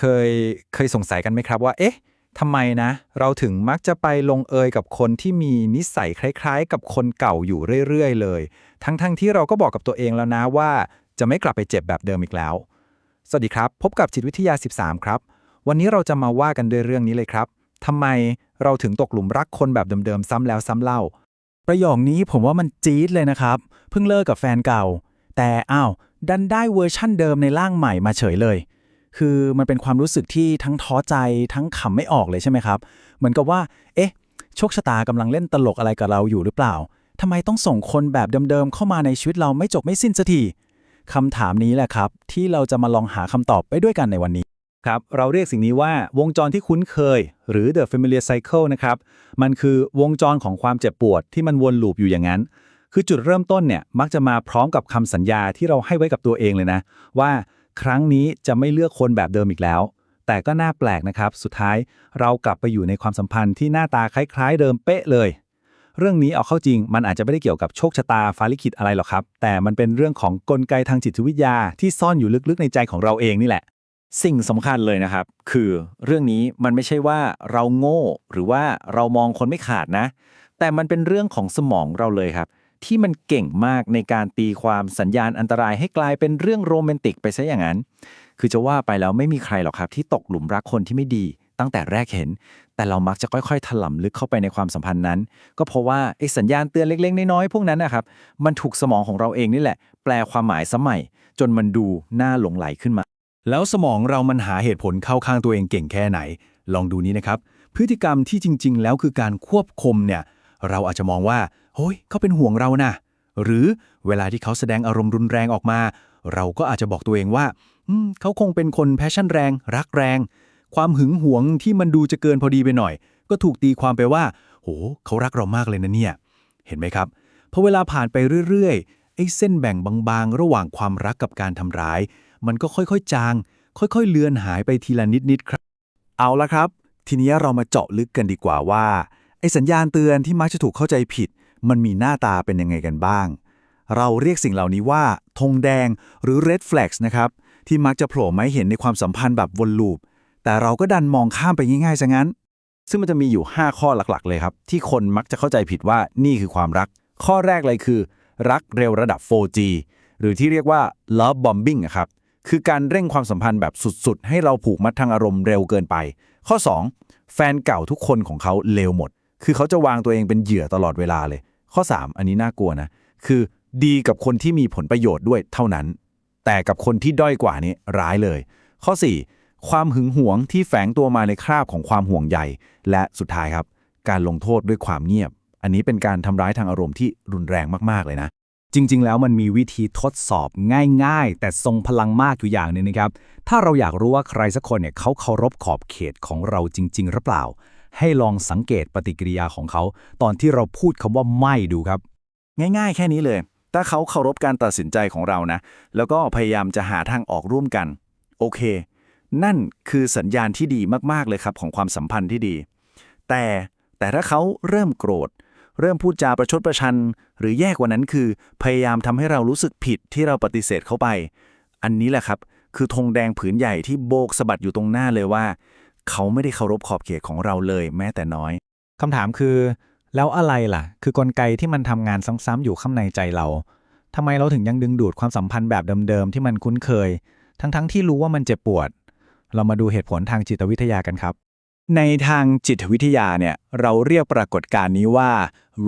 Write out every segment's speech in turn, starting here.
เคยเคยสงสัยกันไหมครับว่า เอ๊ะทำไมนะ เราถึงมักจะไปลงเอยกับคนที่มีนิสัยคล้ายๆ กับคนเก่าอยู่เรื่อยๆ เลย ทั้งๆทที่เราก็บอกกับตัวเองแล้วนะว่า จะไม่กลับไปเจ็บแบบเดิมอีกแล้ว สวัสดีครับ พบกับจิตวิทยา 13 ครับ วันนี้เราจะมาว่ากันด้วยเรื่องนี้เลยครับทำไมเราถึงตกหลุมรักคนแบบเดิมๆซ้ำแล้วซ้ำเล่า ประโยคนี้ผมว่ามันจี๊ดเลยนะครับ เพิ่งเลิกกับแฟนเก่า แต่อ้าวดันได้เวอร์ชั่นเดิมในร่างใหม่มาเฉยเลย คือมันเป็นความรู้สึกที่ทั้งท้อใจทั้งขำไม่ออกเลยใช่ไหมครับ เหมือนกับว่า เอ๊ะ โชคชะตากำลังเล่นตลกอะไรกับเราอยู่หรือเปล่าทำไมต้องส่งคนแบบเดิมๆเข้ามาในชีวิตเราไม่จบไม่สิ้นสักทีคำถามนี้แหละครับ ที่เราจะมาลองหาคำตอบไปด้วยกันในวันนี้ครับ เราเรียกสิ่งนี้ว่าวงจรที่คุ้นเคย หรือ the familiar cycle นะครับ มันคือวงจรของความเจ็บปวดที่มันวนลูปอยู่อย่างนั้น คือจุดเริ่มต้นเนี่ยมักจะมาพร้อมกับคำสัญญาที่เราให้ไว้กับตัวเองเลยนะ ว่า ครั้งนี้จะไม่เลือกคนแบบเดิมอีกแล้ว แต่ก็น่าแปลกนะครับ สุดท้ายเรากลับไปอยู่ในความสัมพันธ์ที่หน้าตาคล้ายๆ เดิมเป๊ะเลย เรื่องนี้เอาเข้าจริง มันอาจจะไม่ได้เกี่ยวกับโชคชะตาฟ้าลิขิตอะไรหรอกครับ แต่มันเป็นเรื่องของกลไกทางจิตวิทยาที่ซ่อนอยู่ลึกๆในใจของเราเองนี่แหละ สิ่งสำคัญเลยนะครับ คือเรื่องนี้มันไม่ใช่ว่าเราโง่ หรือว่าเรามองคนไม่ขาดนะ แต่มันเป็นเรื่องของสมองเราเลยครับ ที่มันเก่งมากในการตีความสัญญาณอันตรายให้กลายเป็นเรื่องโรแมนติกไปซะอย่างนั้น คือจะว่าไปแล้วไม่มีใครหรอกครับที่ตกหลุมรักคนที่ไม่ดี ตั้งแต่แรกเห็น แต่เรามักจะค่อยๆ ถล่มลึกเข้าไปในความสัมพันธ์นั้น ก็เพราะว่าไอ้สัญญาณเตือนเล็กๆ น้อยๆ พวกนั้นนะครับ มันถูกสมองของเราเองนี่แหละ แปลความหมายสมัย จนมันดูน่าหลงไหลขึ้นมา แล้วสมองเรามันหาเหตุผลเข้าข้างตัวเองเก่งแค่ไหน ลองดูนี้นะครับ พฤติกรรมที่จริง ๆ แล้วคือการควบคุมเนี่ย เราอาจจะมองว่า เฮ้ยเขาเป็นห่วงเรานะหรือเวลาที่เขาแสดงอารมณ์รุนแรงออกมา เราก็อาจจะบอกตัวเองว่าเขาคงเป็นคนแพชชั่นแรง รักแรง ความหึงหวงที่มันดูจะเกินพอดีไปหน่อย ก็ถูกตีความไปว่า โห เขารักเรามากเลยนะเนี่ย เห็นไหมครับพอเวลาผ่านไปเรื่อยๆไอ้เส้นแบ่งบางๆ ระหว่างความรักกับการทำร้าย มันก็ค่อยๆ จาง ค่อยๆ เลือนหายไปทีละนิดๆครับ เอาละครับ ทีนี้เรามาเจาะลึกกันดีกว่าว่าไอ้สัญญาณเตือนที่มักจะถูกเข้าใจผิด มันมีหน้าตาเป็นยังไงกันบ้าง เราเรียกสิ่งเหล่านี้ว่าธงแดงหรือ red flags นะครับ ที่มักจะโผล่มาให้เห็นในความสัมพันธ์แบบวนลูป แต่เราก็ดันมองข้ามไปง่ายๆซะงั้น ซึ่งมันจะมีอยู่ 5 ข้อหลักๆ เลยครับ ที่คนมักจะเข้าใจผิดว่านี่คือความรัก ข้อแรกเลยคือ รักเร็วระดับ 4G หรือที่เรียกว่า love bombing ครับคือการเร่งความสัมพันธ์แบบสุดๆ ให้เราผูกมัดทางอารมณ์เร็วเกินไป ข้อ 2 แฟนเก่าทุกคนของเขาเลวหมด คือเขาจะวางตัวเองเป็นเหยื่อตลอดเวลาเลย ข้อ 3 อันนี้น่ากลัวนะ คือดีกับคนที่มีผลประโยชน์ด้วยเท่านั้น แต่กับคนที่ด้อยกว่านี้ร้ายเลย ข้อ 4 ความหึงหวงที่แฝงตัวมาในคราบของความห่วงใยและสุดท้ายครับ การลงโทษด้วยความเงียบ อันนี้เป็นการทำร้ายทางอารมณ์ที่รุนแรงมากๆเลยนะ จริง ๆ แล้วมันมีวิธีทดสอบง่าย ๆ แต่ทรงพลังมากอยู่อย่างนึงนะครับ ถ้าเราอยากรู้ว่าใครสักคนเนี่ยเขาเคารพขอบเขตของเราจริง ๆ หรือเปล่า ให้ลองสังเกตปฏิกิริยาของเขา ตอนที่เราพูดคำว่าไม่ดูครับ ง่ายๆ แค่นี้เลย ถ้าเขาเคารพการตัดสินใจของเรานะ แล้วก็พยายามจะหาทางออกร่วมกัน โอเค นั่นคือสัญญาณที่ดีมากๆเลยครับของความสัมพันธ์ที่ดี แต่แต่ถ้าเขาเริ่มโกรธ เริ่มพูดจาประชดประชัน หรือแย่กว่านั้นคือ พยายามทำให้เรารู้สึกผิดที่เราปฏิเสธเขาไป อันนี้แหละครับ คือธงแดงผืนใหญ่ที่โบกสะบัดอยู่ตรงหน้าเลยว่า เขาไม่ได้เคารพขอบเขตของเราเลยแม้แต่น้อย คำถามคือ แล้วอะไรล่ะ คือกลไกที่มันทำงานซ้ำๆอยู่ข้างในใจเราทำไมเราถึงยังดึงดูดความสัมพันธ์แบบเดิมๆที่มันคุ้นเคย ทั้งๆที่รู้ว่ามันเจ็บปวด เรามาดูเหตุผลทางจิตวิทยากันครับ ในทางจิตวิทยาเนี่ยเราเรียกปรากฏการณ์นี้ว่า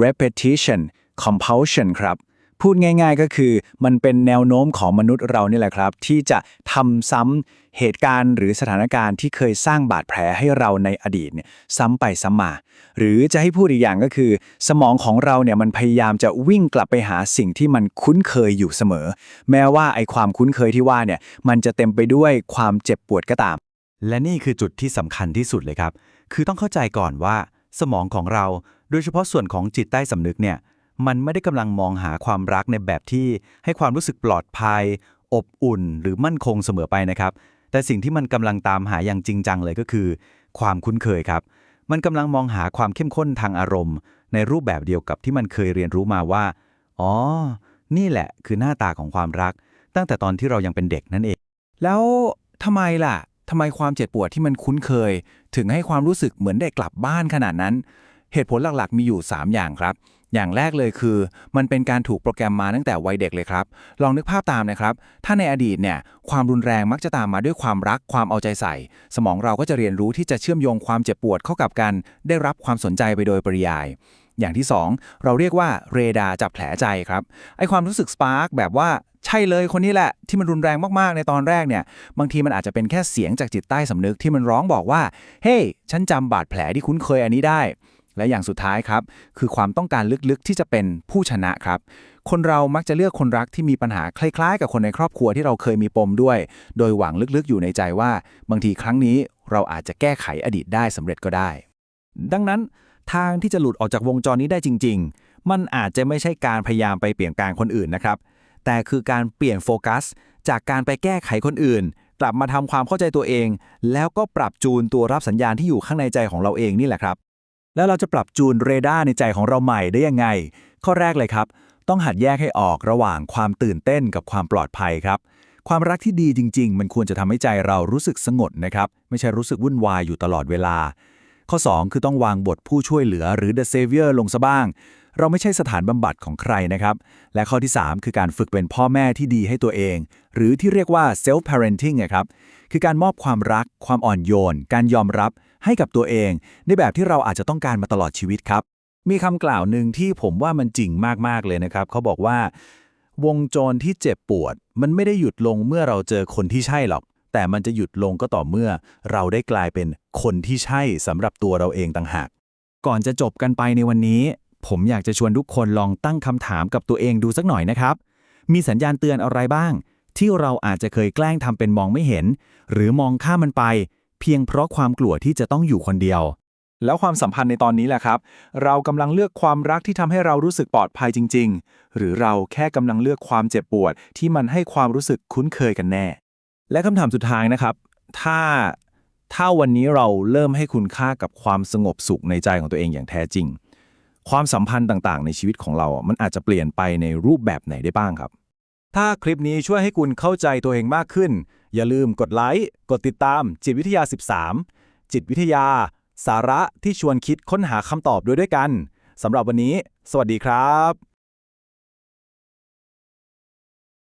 repetition compulsion ครับ พูดง่ายๆก็คือมันเป็นแนวโน้มของมนุษย์เรานี่แหละครับ ที่จะทำซ้ำเหตุการณ์หรือสถานการณ์ที่เคยสร้างบาดแผลให้เราในอดีตเนี่ยซ้ำไปซ้ำมา หรือจะให้พูดอีกอย่างก็คือ สมองของเราเนี่ยมันพยายามจะวิ่งกลับไปหาสิ่งที่มันคุ้นเคยอยู่เสมอ แม้ว่าไอความคุ้นเคยที่ว่าเนี่ยมันจะเต็มไปด้วยความเจ็บปวดก็ตาม และนี่คือจุดที่สำคัญที่สุดเลยครับ คือต้องเข้าใจก่อนว่า สมองของเรา โดยเฉพาะส่วนของจิตใต้สำนึกเนี่ย มันไม่ได้กำลังมองหาความรักในแบบที่ให้ความรู้สึกปลอดภัย อบอุ่น หรือมั่นคงเสมอไปนะครับ แต่สิ่งที่มันกำลังตามหาอย่างจริงจังเลยก็คือ ความคุ้นเคยครับ มันกำลังมองหาความเข้มข้นทางอารมณ์ ในรูปแบบเดียวกับที่มันเคยเรียนรู้มาว่า อ๋อ นี่แหละคือหน้าตาของความรัก ตั้งแต่ตอนที่เรายังเป็นเด็กนั่นเอง แล้วทำไมล่ะททำไมความเจ็บปวดที่มันคุ้นเคย ถึงให้ความรู้สึกเหมือนได้กลับบ้านขนาดนั้น เหตุผลหลักๆ มีอยู่ 3 อย่างครับ อย่างแรกเลยคือ มันเป็นการถูกโปรแกรมมาตั้งแต่วัยเด็กเลยครับ ลองนึกภาพตามนะครับ ถ้าในอดีตเนี่ยความรุนแรงมักจะตามมาด้วยความรักความเอาใจใส่ สมองเราก็จะเรียนรู้ที่จะเชื่อมโยงความเจ็บปวดเข้ากับการได้รับความสนใจไปโดยปริยายอย่างที่ 2 เราเรียกว่าเรดาร์จับแผลใจครับไอความรู้สึกสปาร์กแบบว่าใช่เลยคนนี้แหละที่มันรุนแรงมาก ๆ ในตอนแรกเนี่ย บางทีมันอาจจะเป็นแค่เสียงจากจิตใต้สำนึกที่มันร้องบอกว่า เฮ้ hey, ฉันจำบาดแผลที่คุ้นเคยอันนี้ได้ และอย่างสุดท้ายครับ คือความต้องการลึกๆที่จะเป็นผู้ชนะครับ คนเรามักจะเลือกคนรักที่มีปัญหาคล้ายๆ กับคนในครอบครัวที่เราเคยมีปมด้วย โดยหวังลึกๆอยู่ในใจว่า บางทีครั้งนี้เราอาจจะแก้ไขอดีตได้สำเร็จก็ได้ ดังนั้นทางที่จะหลุดออกจากวงจรนี้ได้จริง ๆ มันอาจจะไม่ใช่การพยายามไปเปลี่ยนแปลงคนอื่นนะครับ แต่คือการเปลี่ยนโฟกัส จากการไปแก้ไขคนอื่น กลับมาทำความเข้าใจตัวเอง แล้วก็ปรับจูนตัวรับสัญญาณที่อยู่ข้างในใจของเราเองนี่แหละครับ แล้วเราจะปรับจูนเรดาร์ในใจของเราใหม่ได้ยังไง ข้อแรกเลยครับ ต้องหัดแยกให้ออกระหว่างความตื่นเต้นกับความปลอดภัยครับ ความรักที่ดีจริง ๆ มันควรจะทำให้ใจเรารู้สึกสงบนะครับ ไม่ใช่รู้สึกวุ่นวายอยู่ตลอดเวลา ข้อ 2 คือต้องวางบทผู้ช่วยเหลือหรือ the savior ลงซะบ้าง เราไม่ใช่สถานบำบัดของใครนะครับ และข้อที่ 3 คือการฝึกเป็นพ่อแม่ที่ดีให้ตัวเอง หรือที่เรียกว่า self parenting นะครับ คือการมอบความรัก ความอ่อนโยน การยอมรับ ให้กับตัวเอง ในแบบที่เราอาจจะต้องการมาตลอดชีวิตครับ มีคำกล่าวหนึ่งที่ผมว่ามันจริงมากๆเลยนะครับ เขาบอกว่า วงจรที่เจ็บปวด มันไม่ได้หยุดลงเมื่อเราเจอคนที่ใช่หรอก แต่มันจะหยุดลงก็ต่อเมื่อ เราได้กลายเป็นคนที่ใช่สำหรับตัวเราเองต่างหาก ก่อนจะจบกันไปในวันนี้ ผมอยากจะชวนทุกคนลองตั้งคำถามกับตัวเองดูสักหน่อยนะครับ มีสัญญาณเตือนอะไรบ้าง ที่เราอาจจะเคยแกล้งทำเป็นมองไม่เห็น หรือมองข้ามมันไป เพียงเพราะความกลัวที่จะต้องอยู่คนเดียว แล้วความสัมพันธ์ในตอนนี้แหละครับ เรากำลังเลือกความรักที่ทำให้เรารู้สึกปลอดภัยจริง ๆ หรือเราแค่กำลังเลือกความเจ็บปวด ที่มันให้ความรู้สึกคุ้นเคยกันแน่ และคำถามสุดท้ายนะครับ ถ้าถ้าวันนี้เราเริ่มให้คุณค่ากับความสงบสุขในใจของตัวเองอย่างแท้จริง ความสัมพันธ์ต่างๆ ในชีวิตของเรา มันอาจจะเปลี่ยนไปในรูปแบบไหนได้บ้างครับ ถ้าคลิปนี้ช่วยให้คุณเข้าใจตัวเองมากขึ้น อย่าลืมกดไลค์ กดติดตาม จิตวิทยา 13 จิตวิทยา สาระที่ชวนคิดค้นหาคำตอบด้วยด้วยกันสำหรับวันนี้ สวัสดีครับ